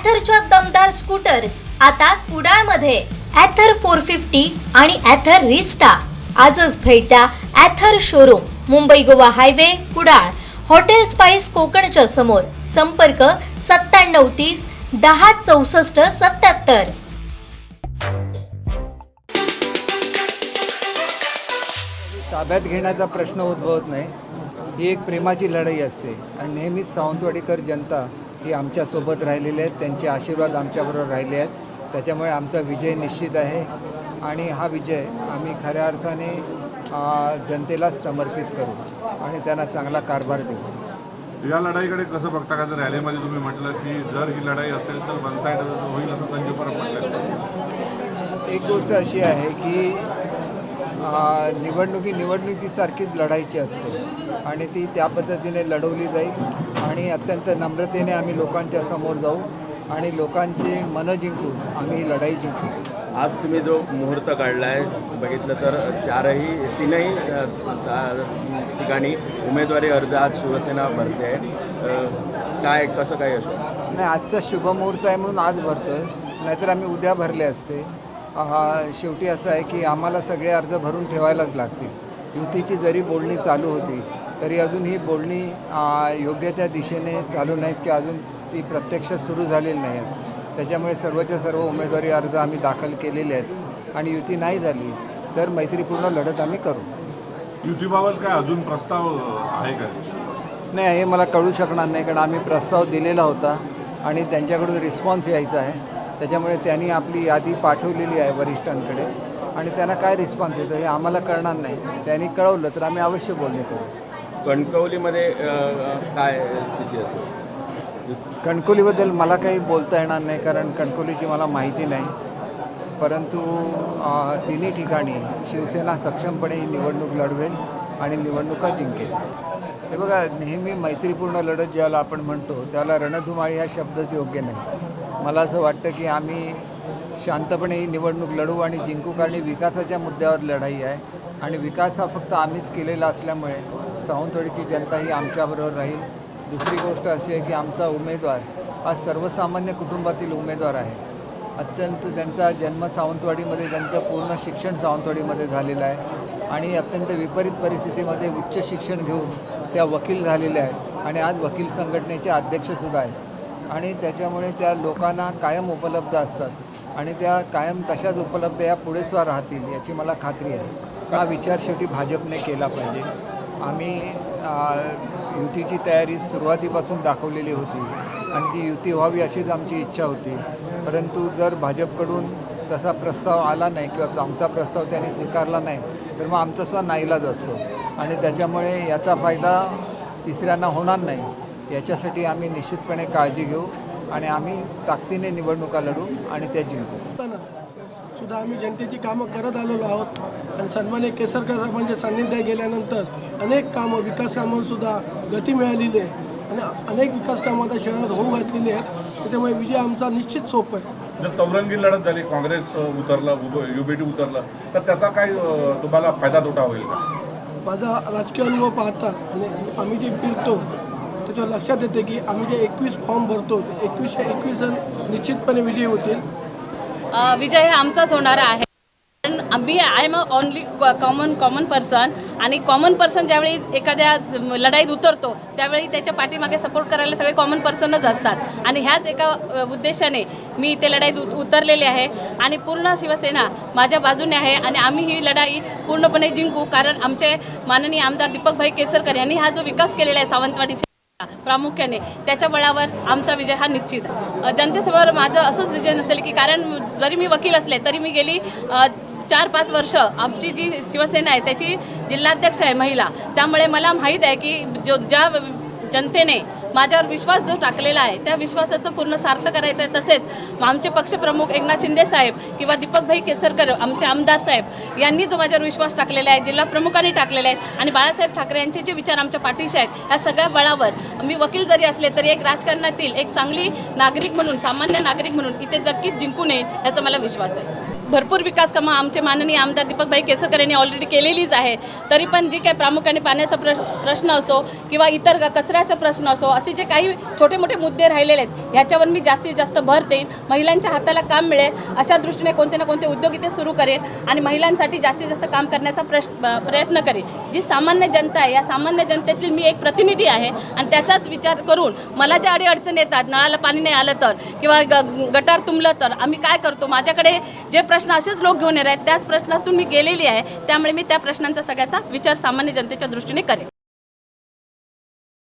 ॲथरच्या दमदार स्कूटर्स आता कुडाळमध्ये. ॲथर फोर फिफ्टी आणि ॲथर रिस्टा आजच भेट द्या Ather showroom Mumbai Goa highway Kudal. Hotel spice कोकणच्या समोर. संपर्क सत्त्याण्णव तीस दहा चौसष्ट सत्याहत्तर ताब्यात घेण्याचा प्रश्न उद्भवत नाही. ही एक प्रेमाची लढाई असते. आणि नेहमीच सावंतवाडीकर जनता ही आमच्यासोबत राहिलेली आहेत. त्यांचे आशीर्वाद आमच्याबरोबर राहिले आहेत. त्याच्यामुळे आमचा विजय निश्चित आहे. आणि हा विजय आम्ही खऱ्या अर्थाने आ, जनतेलाच समर्पित करू आणि त्यांना चांगला कारभार देऊ. या लढाईकडे कसं बघता का? जर रॅलीमध्ये तुम्ही म्हटलं की जर ही लढाई असेल तर वन साईड होईल असं संजय परब म्हटलं. एक गोष्ट अशी आहे की निवडणुकी निवडणुकीसारखीच लढायची असते आणि ती त्या पद्धतीने लढवली जाईल. आणि अत्यंत नम्रतेने आम्ही लोकांच्या समोर जाऊ आणि लोकांचे मनं जिंकून आम्ही ही लढाई जिंकू. आज तुम्ही जो मुहूर्त काढला आहे बघितलं तर चारही तीनही ठिकाणी उमेदवारी अर्ज आज शिवसेना भरते आहे. काय कसं काय असो? नाही आजचा शुभमुहूर्त आहे म्हणून आज भरतोय. नाहीतर आम्ही उद्या भरले असते. आ, शेवटी असं आहे की आम्हाला सगळे अर्ज भरून ठेवायलाच लागतील. युतीची जरी बोलणी चालू होती तरी अजून ही बोलणी योग्य त्या दिशेने चालू नाहीत की अजून ती प्रत्यक्ष सुरू झालेली नाही आहेत त्याच्यामुळे सर्वच्या सर्व उमेदवारी अर्ज आम्ही दाखल केलेले आहेत आणि युती नाही झाली तर मैत्रीपूर्ण लढत आम्ही करू. युतीबाबत काय अजून प्रस्ताव आहे काय नाही हे मला कळू शकणार नाही कारण आम्ही प्रस्ताव दिलेला होता आणि त्यांच्याकडून रिस्पॉन्स यायचा आहे. त्याच्यामुळे त्यांनी आपली यादी पाठवलेली आहे वरिष्ठांकडे आणि त्यांना काय रिस्पॉन्स येतो हे आम्हाला कळणार नाही. त्यांनी कळवलं तर आम्ही अवश्य बोलणे करू. कणकवलीमध्ये काय स्थिती असेल? कणकोलीबद्दल मला काही बोलता येणार नाही कारण कणकोलीची मला माहिती नाही. परंतु तिन्ही ठिकाणी शिवसेना सक्षमपणे ही निवडणूक लढवेल आणि निवडणुका जिंकेल. हे बघा नेहमी मैत्रीपूर्ण लढत ज्याला आपण म्हणतो त्याला रणधुमाळी हा शब्दच योग्य नाही. मला असं वाटतं की आम्ही शांतपणे ही निवडणूक लढू आणि जिंकू कारण विकासाच्या मुद्द्यावर लढाई आहे. आणि विकास हा फक्त आम्हीच केलेला असल्यामुळे सावंतवाडीची जनता ही आमच्याबरोबर राहील. दुसरी गोष्ट अशी आहे की आमचा उमेदवार हा सर्वसामान्य कुटुंबातील उमेदवार आहे. अत्यंत त्यांचा जन्म सावंतवाडीमध्ये त्यांचं पूर्ण शिक्षण सावंतवाडीमध्ये झालेलं आहे. आणि अत्यंत विपरीत परिस्थितीमध्ये उच्च शिक्षण घेऊन त्या वकील झालेल्या आहेत. आणि आज वकील संघटनेचे अध्यक्षसुद्धा आहेत. आणि त्याच्यामुळे त्या लोकांना कायम उपलब्ध असतात. आणि त्या कायम तशाच उपलब्ध या पुढेसुद्धा राहतील याची मला खात्री आहे. हा विचार शेवटी भाजपने केला पाहिजे. आम्ही युतीची तयारी सुरुवातीपासून दाखवलेली होती. आणि ती युती व्हावी अशीच आमची इच्छा होती. परंतु जर भाजपकडून तसा प्रस्ताव आला नाही किंवा आमचा प्रस्ताव त्यांनी स्वीकारला नाही तर मग आमचा स्व नाईलाज असतो. आणि त्याच्यामुळे याचा फायदा तिसऱ्यांना होणार नाही. याच्यासाठी आम्ही निश्चितपणे काळजी घेऊ आणि आम्ही ताकदीने निवडणुका लढू आणि त्या जिंकू. सुद्धा आम्ही जनतेची कामं करत आलेलो आहोत. आणि सन्मान्य केसरकर साहेबांच्या सान्निध्यात गेल्यानंतर अनेक कामं विकास कामांसुद्धा गती मिळालेली आहे. आणि अनेक विकास कामं आता शहरात होऊ घातलेली आहेत. त्याच्यामुळे विजय आमचा निश्चित सोप आहे. जर चौरंगी लढत झाली काँग्रेस उतरलं युबीटी उतरलं तर त्याचा काय तुम्हाला फायदा तोटा होईल का? माझा राजकीय अनुभव पाहता आणि आम्ही जे फिरतो त्याच्यावर लक्षात येते की आम्ही जे एकवीस फॉर्म भरतो एकवीसशे एकवीस जण निश्चितपणे विजयी होतील. विजय हा आमचाच होणार आहे. कारण मी I am a only common common person आणि कॉमन पर्सन ज्यावेळी एखाद्या लढाईत उतरतो त्यावेळी त्याच्या पाठीमागे सपोर्ट करायला सगळे कॉमन पर्सनच असतात. आणि ह्याच एका उद्देशाने मी इथे लढाईत उत- उतरलेले आहे. आणि पूर्ण शिवसेना माझ्या बाजूने आहे. आणि आम्ही ही लढाई पूर्णपणे जिंकू. कारण आमचे माननीय आमदार दीपकभाई केसरकर यांनी हा जो विकास केलेला आहे सावंतवाडीचा प्रामुख्याने. त्याच्या बळावर आमचा विजय हा निश्चित जनतेसमोर माझं असंच विजय नसेल की कारण जरी मी वकील असले तरी मी गेली चार पाच वर्ष आमची जी शिवसेना आहे त्याची जिल्हाध्यक्ष आहे महिला त्यामुळे मला माहीत आहे की जो ज्या जनतेने माझ्यावर विश्वास जो टाकलेला आहे त्या विश्वासाचं पूर्ण सार्थ करायचं आहे तसेच आमचे पक्षप्रमुख एकनाथ शिंदे साहेब किंवा दीपकभाई केसरकर आमचे आमदार साहेब यांनी जो माझ्यावर विश्वास टाकलेला आहे जिल्हा प्रमुखांनी टाकलेला आहे आणि बाळासाहेब ठाकरे यांचे जे विचार आमच्या पाठीशी आहेत ह्या सगळ्या बळावर मी वकील जरी असले तरी एक राजकारणातील एक चांगली नागरिक म्हणून सामान्य नागरिक म्हणून इथे नक्कीच जिंकू नये याचा मला विश्वास आहे. भरपूर विकास कामं आमचे माननीय आमदार दीपकभाई केसरकर यांनी ऑलरेडी केलेलीच आहे. तरी पण जी काही प्रामुख्याने पाण्याचा प्रश प्रश्न असो किंवा इतर ग- कचऱ्याचा प्रश्न असो असे जे काही छोटे मोठे मुद्दे राहिलेले आहेत ह्याच्यावर मी जास्तीत जास्त भर देईन. महिलांच्या हाताला काम मिळेल अशा दृष्टीने कोणते ना कोणते उद्योग इथे सुरू करेन आणि महिलांसाठी जास्तीत जास्त काम करण्याचा प्रश्न प्रयत्न करेन. जी सामान्य जनता आहे या सामान्य जनतेतील मी एक प्रतिनिधी आहे आणि त्याचाच विचार करून मला ज्या अडीअडचणी येतात नळाला पाणी नाही आलं तर किंवा ग गटार तुंबलं तर आम्ही काय करतो? माझ्याकडे जे प्रश्न प्रश्न असेच लोक घेऊन येत आहेत. त्याच प्रश्नातून मी गेलेली आहे. त्यामुळे मी त्या प्रश्नांचा सगळ्याचा विचार सामान्य जनतेच्या दृष्टीने करेन.